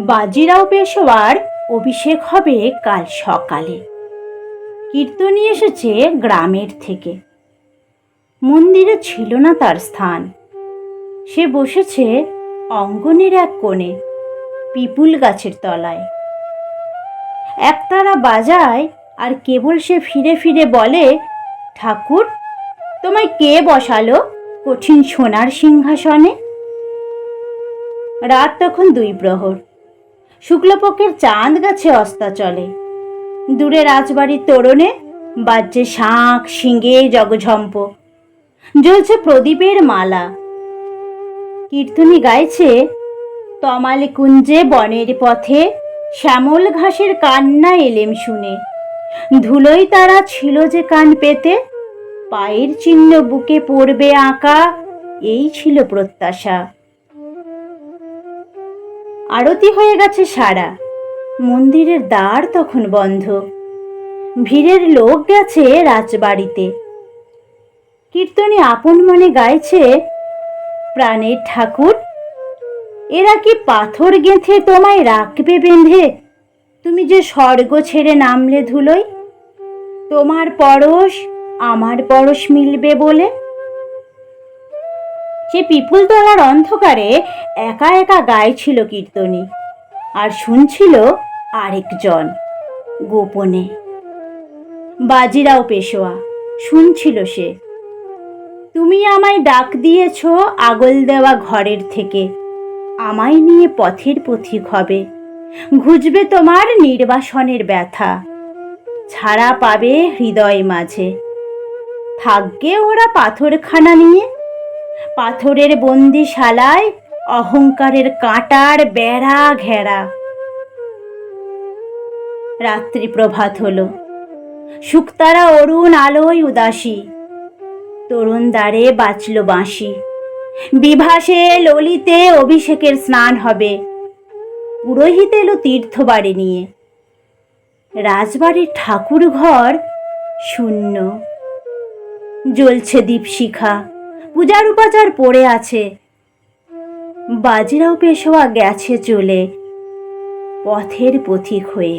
বাজিরাও পেশোয়ার অভিষেক হবে কাল সকালে। কীর্তনী এসেছে গ্রামের থেকে। মন্দিরে ছিল না তার স্থান। সে বসেছে অঙ্গনের এক কোণে, পিপুল গাছের তলায়। একতারা বাজায় আর কেবল সে ফিরে ফিরে বলে, ঠাকুর, তোমায় কে বসালো কঠিন সোনার সিংহাসনে? রাত তখন দুই প্রহর। শুক্লপক্ষের চাঁদ গাছে অস্তা চলে। দূরে রাজবাড়ির তোরণে বাজছে শাঁখ, শিঙে, জগঝম্প। জ্বলছে প্রদীপের মালা। কীর্তনী গাইছে তমালে কুঞ্জে বনের পথে, শ্যামল ঘাসের কান্না এলেম শুনে। ধুলোই তারা ছিল যে কান পেতে, পায়ের চিহ্ন বুকে পড়বে আঁকা, এই ছিল প্রত্যাশা। আরতি হয়ে গেছে সারা। মন্দিরের দ্বার তখন বন্ধ। ভিড়ের লোক গেছে রাজবাড়িতে। কীর্তনে আপন মনে গাইছে, প্রাণের ঠাকুর, এরা কি পাথর গেঁথে তোমায় রাখবে বেঁধে? তুমি যে স্বর্গ ছেড়ে নামলে ধুলোই তোমার পরশ আমার পরশ মিলবে বলে? সে পিপুলতলার অন্ধকারে একা একা গাইছিল কীর্তনী আর শুনছিল আরেকজন গোপনে। বাজিরাও পেশোয়া, শুনছিল সে। তুমি আমায় ডাক দিয়েছ আগল দেওয়া ঘরের থেকে, আমায় নিয়ে পথের পথিক হবে, ঘুজবে তোমার নির্বাসনের ব্যথা, ছাড়া পাবে হৃদয় মাঝে। থাকবে ওরা পাথরখানা নিয়ে পাথরের বন্দিশালায়, অহংকারের কাঁটার বেড়া ঘেরা। রাত্রি প্রভাত হলো। শুক্তারা অরুণ আলোয় উদাসী। তরুণ দ্বারে বাঁচল বাঁশি। বিভাসে ললিতে অভিষেকের স্নান হবে। পুরোহিত এলো তীর্থবাড়ি নিয়ে। রাজবাড়ির ঠাকুর ঘর শূন্য। জ্বলছে দীপশিখা। পূজার উপাচার পড়ে আছে। বাজিরাও পেশোয়া গেছে চলে পথের পথিক হয়ে।